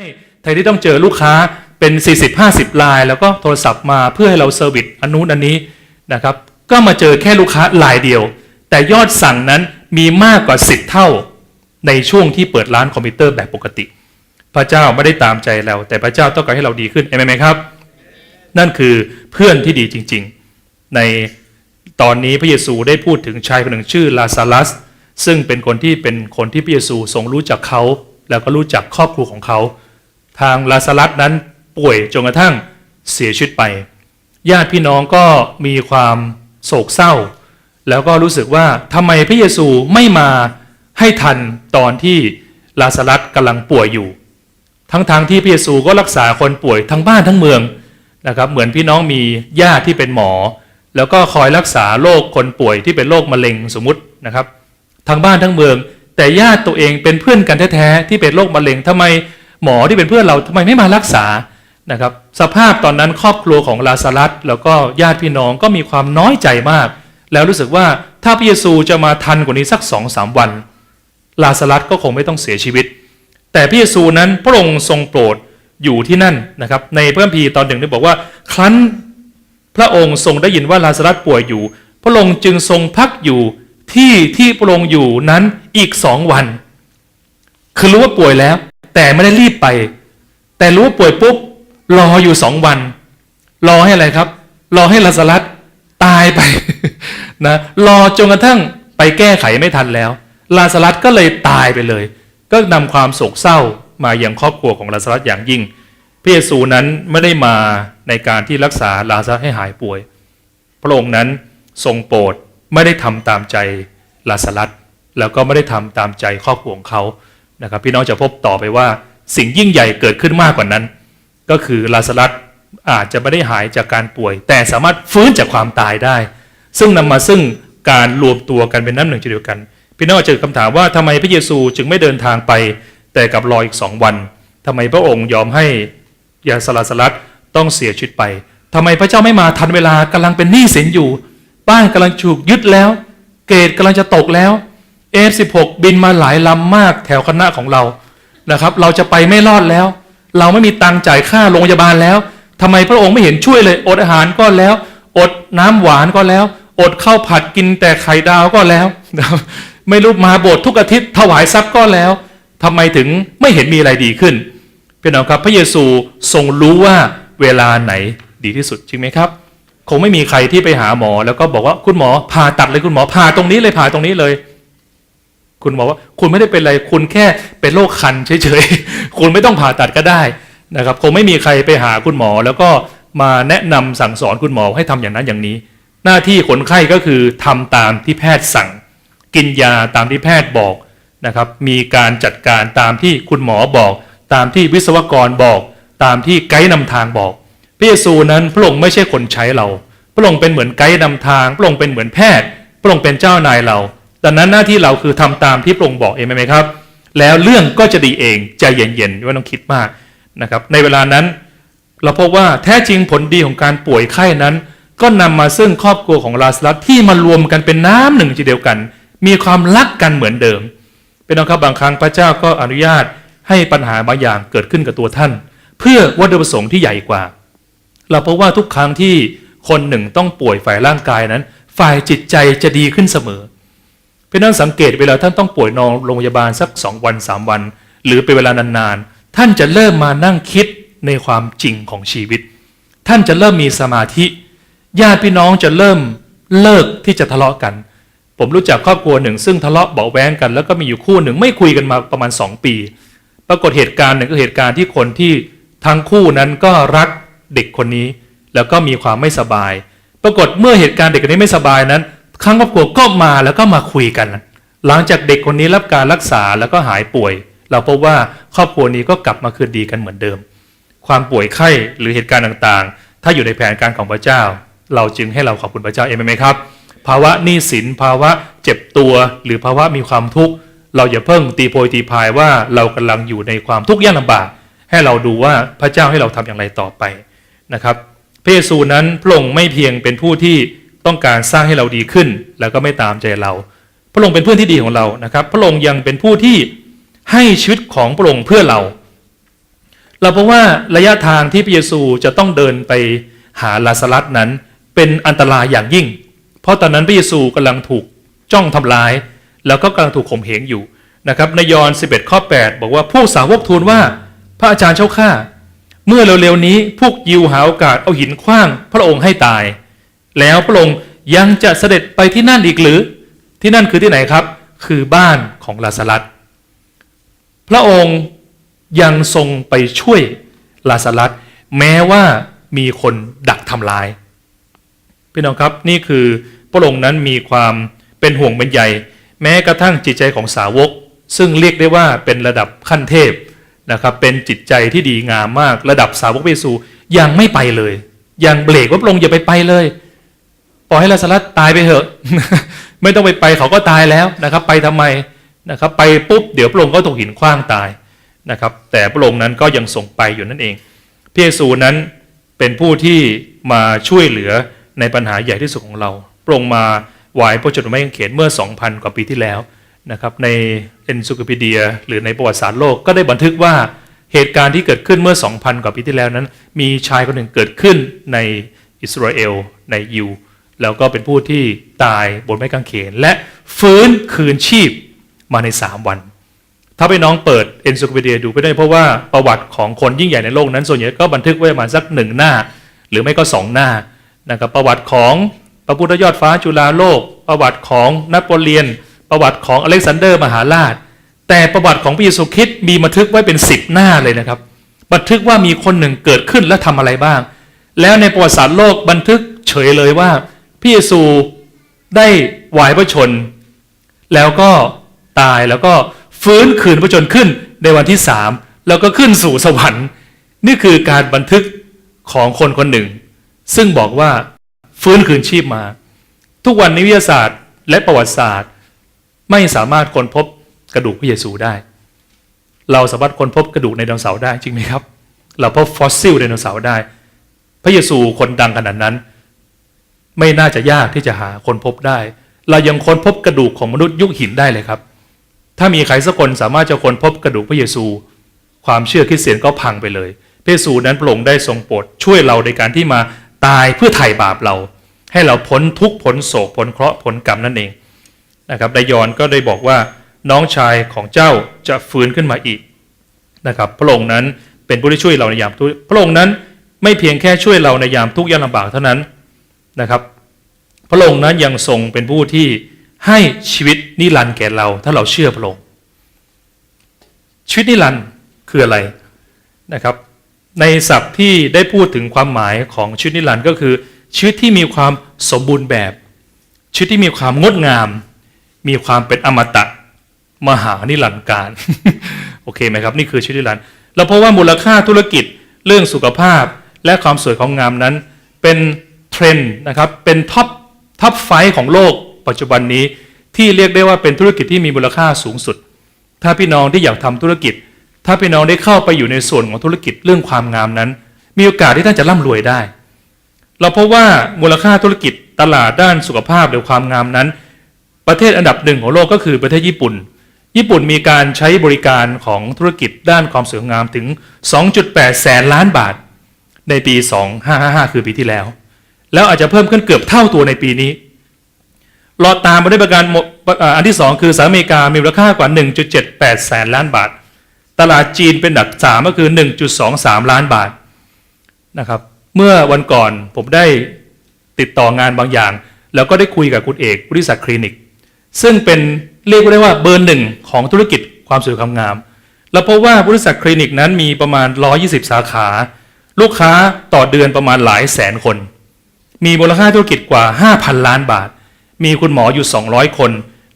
ให้แทนที่ต้องเจอลูกค้าเป็น 40-50ลาย แล้วก็โทรศัพท์มาเพื่อให้เราเซอร์วิสอันนู้นอันนี้นะครับ ก็มาเจอแค่ลูกค้ารายเดียว แต่ยอดสั่งนั้นมีมากกว่า 10 เท่าในช่วงที่เปิดร้านคอมพิวเตอร์แบบปกติ พระเจ้าไม่ได้ตามใจเรา แต่พระเจ้าต้องการให้เราดีขึ้นเอเมนไหมครับ นั่นคือเพื่อนที่ดีจริง ๆ ในตอนนี้พระเยซูได้พูดถึงชายคนหนึ่งชื่อลาซาลัสซึ่งเป็นคนที่เป็นคนที่พระเยซูทรงรู้จักเขา แล้วก็รู้จักครอบครัวของเขา ทางลาซาลัสนั้นป่วยจนกระทั่งเสียชีวิตไป ญาติพี่น้องก็มีความโศกเศร้า แล้วก็รู้สึกว่าทำไมพระเยซูไม่มาให้ทันตอนที่ลาซาลัสกำลังป่วยอยู่ ทั้งทางๆที่พระเยซูก็รักษาคนป่วยทั้งบ้านทั้งเมืองนะครับเหมือนพี่น้องมีญาติที่เป็นหมอ แล้วก็คอยรักษาโรคคนป่วยที่เป็นโรคมะเร็งสมมตินะครับ ทั้งบ้านทั้งเมือง แต่ญาติตัวเองเป็นเพื่อนกันแท้ๆที่เป็นโรคมะเร็งทำไม หมอที่เป็นเพื่อนเราทำไมไม่มารักษานะครับ สภาพตอนนั้นครอบครัวของลาซารัสแล้วก็ญาติพี่น้องก็มีความน้อยใจมาก แล้วรู้สึกว่าถ้าพระเยซูจะมาทันกว่านี้สักสองสามวัน ลาซารัสก็คงไม่ต้องเสียชีวิต แต่พระเยซูนั้นพระองค์ทรงโปรดอยู่ที่นั่นนะครับ ในพระคัมภีร์ตอนหนึ่งได้บอกว่า ครั้นพระองค์ทรงได้ยินว่าลาซารัสป่วยอยู่ พระองค์จึงทรงพักอยู่ที่ที่พระองค์อยู่นั้นอีกสองวัน คือรู้ว่าป่วยแล้ว แต่ไม่ได้รีบไป แต่รู้ป่วยปุ๊บ รออยู่สองวัน รอให้อะไรครับ รอให้ลาซารัสตายไปนะรอจนกระทั่งไปแก้ไขไม่ทันแล้ว ลาซารัสก็เลยตายไปเลย ก็นำความโศกเศร้ามาอย่างครอบครัวของลาซารัสอย่างยิ่งพระเยซูนั้นไม่ได้มาในการที่รักษาลาซารัสให้หายป่วย พระองค์นั้นทรงโปรดไม่ได้ทำตามใจลาซารัสแล้วก็ไม่ได้ทำตามใจครอบครัวของเขา นะครับพี่น้องจะพบต่อไปว่าสิ่งยิ่งใหญ่เกิดขึ้นมากกว่านั้น ก็คือลาซารัสอาจจะไม่ได้หายจากการป่วย แต่สามารถฟื้นจากความตายได้ ซึ่งนำมาซึ่งการรวมตัวกันเป็นน้ำหนึ่งใจเดียวกัน พี่น้องจะเกิดคำถามว่าทำไมพระเยซูจึงไม่เดินทางไป แต่กับรออีกสองวันทำไมพระองค์ยอมให้ยาสลาสลัดต้องเสียชีวิตไปทำไมพระเจ้าไม่มาทันเวลากำลังเป็นหนี้สินอยู่ บ้านกำลังถูกยึดแล้ว เกรดกำลังจะตกแล้ว F16 บินมาหลายลำมากแถวคณะของเรานะครับ เราจะไปไม่รอดแล้ว เราไม่มีตังค์จ่ายค่าโรงพยาบาลแล้วทำไมพระองค์ไม่เห็นช่วยเลย อดอาหารก็แล้ว อดน้ำหวานก็แล้ว อดข้าวผัดกินแต่ไข่ดาวก็แล้ว ไม่รู้มาโบสถ์ทุกอาทิตย์ถวายทรัพย์ก็แล้วทำไมถึงไม่เห็นมีอะไรดีขึ้นพี่น้องครับพระเยซูทรงรู้ว่าเวลาไหนดีที่สุดจริงไหมครับ คงไม่มีใครที่ไปหาหมอแล้วก็บอกว่าคุณหมอผ่าตัดเลยคุณหมอผ่าตรงนี้เลยผ่าตรงนี้เลย คุณหมอว่าคุณไม่ได้เป็นอะไรคุณแค่เป็นโรคคันเฉยๆ คุณไม่ต้องผ่าตัดก็ได้นะครับคงไม่มีใครไปหาคุณหมอ แล้วก็มาแนะนำสั่งสอนคุณหมอให้ทำอย่างนั้นอย่างนี้ หน้าที่คนไข้ก็คือทำตามที่แพทย์สั่ง กินยาตามที่แพทย์บอกนะครับ มีการจัดการตามที่คุณหมอบอก ตามที่วิศวกรบอก ตามที่ไกด์นำทางบอกพระเยซูนั้นพระองค์ไม่ใช่คนใช้เรา พระองค์เป็นเหมือนไกด์นำทาง พระองค์เป็นเหมือนแพทย์ พระองค์เป็นเจ้านายเรา ดังนั้นหน้าที่เราคือทำตามที่พระองค์บอกเองไหมครับ แล้วเรื่องก็จะดีเองใจเย็นๆไม่ต้องคิดมากนะครับ ในเวลานั้น เราพบว่าแท้จริงผลดีของการป่วยไข้นั้น ก็นำมาซึ่งครอบครัวของลาสลัสที่มารวมกันเป็นน้ำหนึ่งทีเดียวกัน มีความรักกันเหมือนเดิมเป็นน้องครับบางครั้งพระเจ้าก็อนุญาตให้ปัญหาบางอย่างเกิดขึ้นกับตัวท่าน เพื่อวัตถุประสงค์ที่ใหญ่กว่า เราพบว่าทุกครั้งที่คนหนึ่งต้องป่วยฝ่ายร่างกายนั้น ฝ่ายจิตใจจะดีขึ้นเสมอ เป็นนั่งสังเกตเวลาท่านต้องป่วยนอนโรงพยาบาลสักสองวันสามวัน หรือเป็นเวลานานๆ ท่านจะเริ่มมานั่งคิดในความจริงของชีวิต ท่านจะเริ่มมีสมาธิญาติพี่น้องจะเริ่มเลิกที่จะทะเลาะกัน ผมรู้จักครอบครัวหนึ่ง ซึ่งทะเลาะเบาแวงกัน แล้วก็มีอยู่คู่หนึ่งไม่คุยกันมาประมาณ 2 ปี ปรากฏเหตุการณ์หนึ่งก็เหตุการณ์ที่คนที่ทั้งคู่นั้นก็รักเด็กคนนี้ แล้วก็มีความไม่สบาย ปรากฏเมื่อเหตุการณ์เด็กคนนี้ไม่สบายนั้น ข้างครอบครัวก็มาแล้วก็มาคุยกัน หลังจากเด็กคนนี้รับการรักษาแล้วก็หายป่วย เราพบว่าครอบครัวนี้ก็กลับมาคืนดีกันเหมือนเดิม ความป่วยไข้หรือเหตุการณ์ต่างๆ ถ้าอยู่ในแผนการของพระเจ้า เราจึงให้เราขอบคุณพระเจ้าเองไหมครับ ภาวะหนี้สินภาวะเจ็บตัวหรือภาวะมีความทุกข์เราอย่าเพิ่งตีโพยตีพายว่าเรากำลังอยู่ในความทุกข์ยากลำบาก ให้เราดูว่าพระเจ้าให้เราทำอย่างไรต่อไปนะครับ พระเยซูนั้นพระองค์ไม่เพียงเป็นผู้ที่ ต้องการสร้างให้เราดีขึ้น แล้วก็ไม่ตามใจเรา พระองค์เป็นเพื่อนที่ดีของเรานะครับ พระองค์ยังเป็นผู้ที่ให้ชีวิตของพระองค์เพื่อเรา เราเพราะว่าระยะทางที่พระเยซูจะต้องเดินไปหาลาซารัสนั้นเป็นอันตรายอย่างยิ่ง เพราะตอนนั้นพระเยซูกำลังถูกจ้องทำร้าย แล้วก็กำลังถูกข่มเหงอยู่นะครับในยอห์น11 ข้อ 8 บอกว่าผู้สาวกทูลว่าพระอาจารย์เจ้าข้าเมื่อเร็วๆนี้พวกยิวหาโอกาสเอาหินขว้าง พระองค์ให้ตาย แล้วพระองค์ยังจะเสด็จไปที่นั่นอีกหรือ ที่นั่นคือที่ไหนครับ คือบ้านของลาซารัสพระองค์ยังทรงไปช่วยลาซารัสแม้ว่ามีคนดักทำลายพี่น้องครับนี่คือพระองค์นั้นมีความเป็นห่วงเป็นใยแม้กระทั่งจิตใจของสาวก ซึ่งเรียกได้ว่าเป็นระดับขั้นเทพนะครับเป็นจิตใจที่ดีงามมากระดับสาวกเยซูยังไม่ไปเลย ยังเบรกว่าพระองค์อย่าไปไปเลย ปล่อยให้ลาซารัสตายไปเถอะ ไม่ต้องไปไปเขาก็ตายแล้วนะครับ ไปทำไมนะครับ ไปปุ๊บเดี๋ยวพระองค์ก็ถูกหินขว้างตายนะครับ แต่พระองค์นั้นก็ยังส่งไปอยู่นั่นเองพระเยซูนั้นเป็นผู้ที่มาช่วยเหลือในปัญหาใหญ่ที่สุดของเราพระองค์มาไหวพระชนม์ไม้กางเขนเมื่อ 2,000 กว่าปีที่แล้วนะครับ ในเอนซูค p ปีเดีย หรือในประวัติศาสตร์โลกก็ได้บันทึกว่าเหตุการณ์ที่เกิดขึ้นเมื่อ 2,000 กว่าปีที่แล้วนั้น มีชายคนหนึ่งเกิดขึ้นในอิสราเอลในยิว แล้วก็เป็นผู้ที่ตายบนไม้กางเขน และฟื้นคืนชีพมาใน 3 วัน ถ้าไปน้องเปิดเอนซูค p ปีเดียดูไปได้เพราะว่าประวัติของคนยิ่งใหญ่ในโลกนั้น ส่วนใหญ่ก็บันทึกไว้ประมาณสักหนึ่งหน้า หรือไม่ก็สองหน้านะครับประวัติของพระพุทธยอดฟ้าจุฬาโลก ประวัติของนโปเลียน ประวัติของอเล็กซานเดอร์มหาราช แต่ประวัติของพระเยซูคริสต์มีบันทึกไว้เป็นสิบหน้าเลยนะครับ บันทึกว่ามีคนหนึ่งเกิดขึ้นและทำอะไรบ้าง แล้วในประวัติศาสตร์โลกบันทึกเฉยเลยว่า พระเยซูได้ไหวพระชน แล้วก็ตายแล้วก็ฟื้นคืนพระชนขึ้นในวันที่สามแล้วก็ขึ้นสู่สวรรค์ นี่คือการบันทึกของคนคนหนึ่ง ซึ่งบอกว่าฟื้นคืนชีพมา ทุกวันนี้วิทยาศาสตร์และประวัติศาสตร์ ไม่สามารถค้นพบกระดูกพระเยซูได้ เราสามารถค้นพบกระดูกในไดโนเสาร์ได้จริงไหมครับ เราพบฟอสซิลไดโนเสาร์ได้ พระเยซูคนดังขนาดนั้น ไม่น่าจะยากที่จะหาคนพบได้ เรายังค้นพบกระดูกของมนุษย์ยุคหินได้เลยครับ ถ้ามีใครสักคนสามารถจะค้นพบกระดูกพระเยซู ความเชื่อคริสเตียนก็พังไปเลยพระเยซูนั้นพระองค์ได้ทรงโปรดช่วยเราในการที่มาตายเพื่อไถ่บาปเรา ให้เราพ้นทุกข์พ้นโศกพ้นเคราะห์พ้นกรรมนั่นเองนะครับไดยอนก็ได้บอกว่าน้องชายของเจ้าจะฟื้นขึ้นมาอีกนะครับพระองค์นั้นเป็นผู้ที่ช่วยเราในยามทุกพระองค์นั้นไม่เพียงแค่ช่วยเราในยามทุกข์ยากลำบากเท่านั้น นะครับ พระองค์นั้นยังทรงเป็นผู้ที่ให้ชีวิตนิรันดร์แก่เรา ถ้าเราเชื่อพระองค์ชีวิตนิรันดร์คืออะไรนะครับ ในศัพท์ที่ได้พูดถึงความหมายของชีวิตนิรันดร์ก็คือ ชีวิตที่มีความสมบูรณ์แบบ ชีวิตที่มีความงดงาม มีความเป็นอมตะมหานิรันดร์การ โอเคไหมครับ นี่คือชีวิตนิรันดร์เราเพราะว่ามูลค่าธุรกิจเรื่องสุขภาพและความสวยของงามนั้น เป็น ทรนด์นะครับเป็นท็อปท็อปไฟของโลกปัจจุบันนี้ที่เรียกได้ว่าเป็นธุรกิจที่มีมูลค่าสูงสุด ถ้าพี่น้องที่อยากทำธุรกิจ ถ้าพี่น้องได้เข้าไปอยู่ในส่วนของธุรกิจเรื่องความงามนั้น มีโอกาสที่ท่านจะร่ำรวยได้ เราพบว่ามูลค่าธุรกิจตลาดด้านสุขภาพหรือความงามนั้น ประเทศอันดับหนึ่งของโลกก็คือประเทศญี่ปุ่น ญี่ปุ่นมีการใช้บริการของธุรกิจด้านความสวยงามถึง 2.8 แสนล้านบาท ในปี 2555 คือปีที่แล้ว แล้วอาจจะเพิ่มขึ้นเกือบเท่าตัวในปีนี้ รอตามมาด้วยประการอันที่ 2 คือสหรัฐอเมริกามีมูลค่ากว่า 1.78 แสนล้านบาท ตลาดจีนเป็นอันดับ3ก็คือ 1.23 ล้านบาทนะครับเมื่อวันก่อนผมได้ติดต่องานบางอย่าง แล้วก็ได้คุยกับคุณเอกบริษัทคลินิก ซึ่งเป็นเรียกได้ว่าเบอร์หนึ่งของธุรกิจความสวยความงามเราพบว่าบริษัทคลินิกนั้นมีประมาณ 120 สาขา ลูกค้าต่อเดือนประมาณหลายแสนคน มีมูลค่าธุรกิจกว่า 5,000 ล้านบาท มีคุณหมออยู่ 200 คน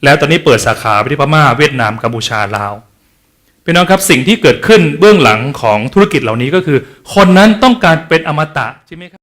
แล้วตอนนี้เปิดสาขาไปที่พม่าเวียดนามกัมพูชาลาวพี่น้องครับสิ่งที่เกิดขึ้นเบื้องหลังของธุรกิจเหล่านี้ก็คือ คนนั้นต้องการเป็นอมตะใช่ไหมครับ